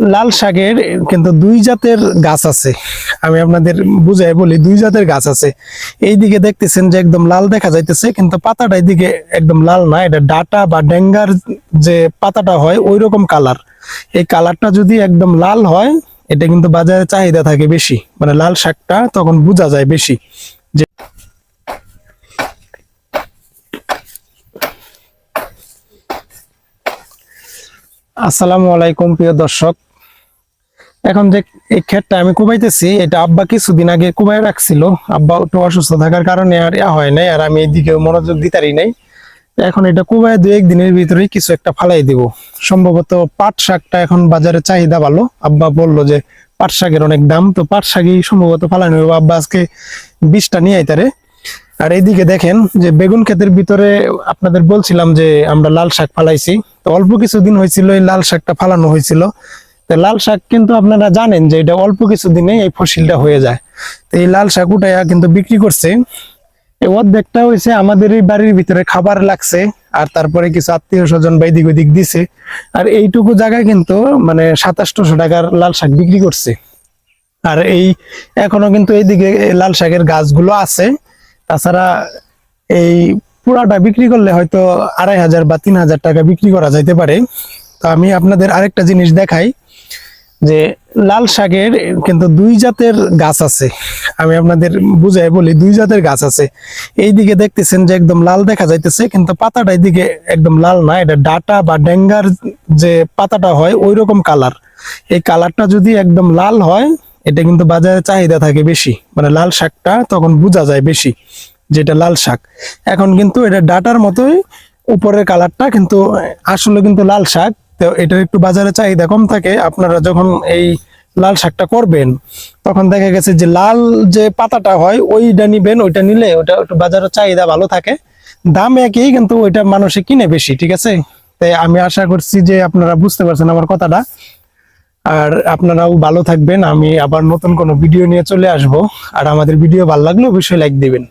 লাল শাকের কিন্তু দুই জাতের গাছ আছে। আমি আপনাদের বুঝাই বলি, দুই জাতের গাছ আছে। এই দিকে দেখতেছেন যে একদম লাল দেখা যাইতেছে, কিন্তু পাতাটা এদিকে একদম লাল না, এটা ডাটা বা ডেঙ্গার যে পাতাটা হয় ওই রকম কালার। এই কালারটা যদি একদম লাল হয়, এটা কিন্তু বাজারে চাহিদা থাকে বেশি। মানে লাল শাকটা তখন বোঝা যায় বেশি। যে আসসালামু আলাইকুম, প্রিয় দর্শক। এখন যে এই ক্ষেতটা আমি কুবাইতেছি এটা আব্বা কিছুদিন আগে কুবাই রাখছিল। আব্বা একটু অসুস্থ থাকার কারণে আর ইয়া হয় নাই, আর আমি এইদিকে মনোযোগ দিতারি নাই। এখন এটা কুবাই দু একদিনের ভিতরেই কিছু একটা ফালাই দিব। সম্ভবত পাট শাকটা এখন বাজারে চাহিদা ভালো। আব্বা বলল যে পাট শাকের অনেক দাম, তো পাট শাকই সম্ভবত ফালানো হবে। আব্বা আজকে বীজটা নিয়ে আইতারে। আর এইদিকে দেখেন যে বেগুন ক্ষেতের ভিতরে আপনাদের বলছিলাম যে আমরা লাল শাক ফালাইছি। তো অল্প কিছুদিন হয়েছিল এই লাল শাকটা ফালানো হয়েছিল। লাল শাক কিন্তু আপনারা জানেন যে এটা অল্প কিছুদিনে এই ফসিলটা হয়ে যায়। তো এই লাল শাক উঠাইয়া কিন্তু বিক্রি করছে। এই অর্ধেকটা হয়েছে আমাদের এই বাড়ির ভিতরে খাবার লাগছে আর তারপরে কিছু আত্মীয় স্বজন বা এদিক ওদিক দিছে। আর এইটুকু জায়গায় কিন্তু মানে সাতাশশো টাকার লাল শাক বিক্রি করছে। আর এই এখনও কিন্তু এইদিকে এই লাল শাকের গাছগুলো আছে। তাছাড়া এই পুরাটা বিক্রি করলে হয়তো আড়াই হাজার বা তিন হাজার টাকা বিক্রি করা যাইতে পারে। তো আমি আপনাদের আরেকটা জিনিস দেখাই, যে লাল শাকের কিন্তু দুই জাতের গাছ আছে। আমি আপনাদের বুঝাই বলি, দুই জাতের গাছ আছে। এই দিকে দেখতেছেন যে একদম লাল দেখা যাইতেছে, কিন্তু পাতাটা এদিকে একদম লাল না, এটা ডাটা বা ডেঙ্গার যে পাতাটা হয় ওই রকম কালার। এই কালারটা যদি একদম লাল হয়, এটা কিন্তু বাজারে চাহিদা থাকে বেশি। মানে লাল শাকটা তখন বোঝা যায় বেশি যেটা লাল শাক। এখন কিন্তু এটা ডাটার মতোই উপরের কালারটা কিন্তু আসলে কিন্তু লাল শাক তো এটার একটু বাজারে চাহিদা কম থাকে। আপনারা যখন এই লাল শাকটা করবেন, তখন দেখা গেছে যে লাল যে পাতাটা হয়, ওইটা নিবেন, ওইটা নিলে ওটা একটু বাজারে চাহিদা ভালো থাকে। দাম একই, কিন্তু ওইটা মানুষে কিনে বেশি, ঠিক আছে? তাই আমি আশা করছি যে আপনারা বুঝতে পারছেন আমার কথাটা। আর আপনারাও ভালো থাকবেন, আমি আবার নতুন কোনো ভিডিও নিয়ে চলে আসব। আর আমাদের ভিডিও ভালো লাগলে অবশ্যই লাইক দিবেন।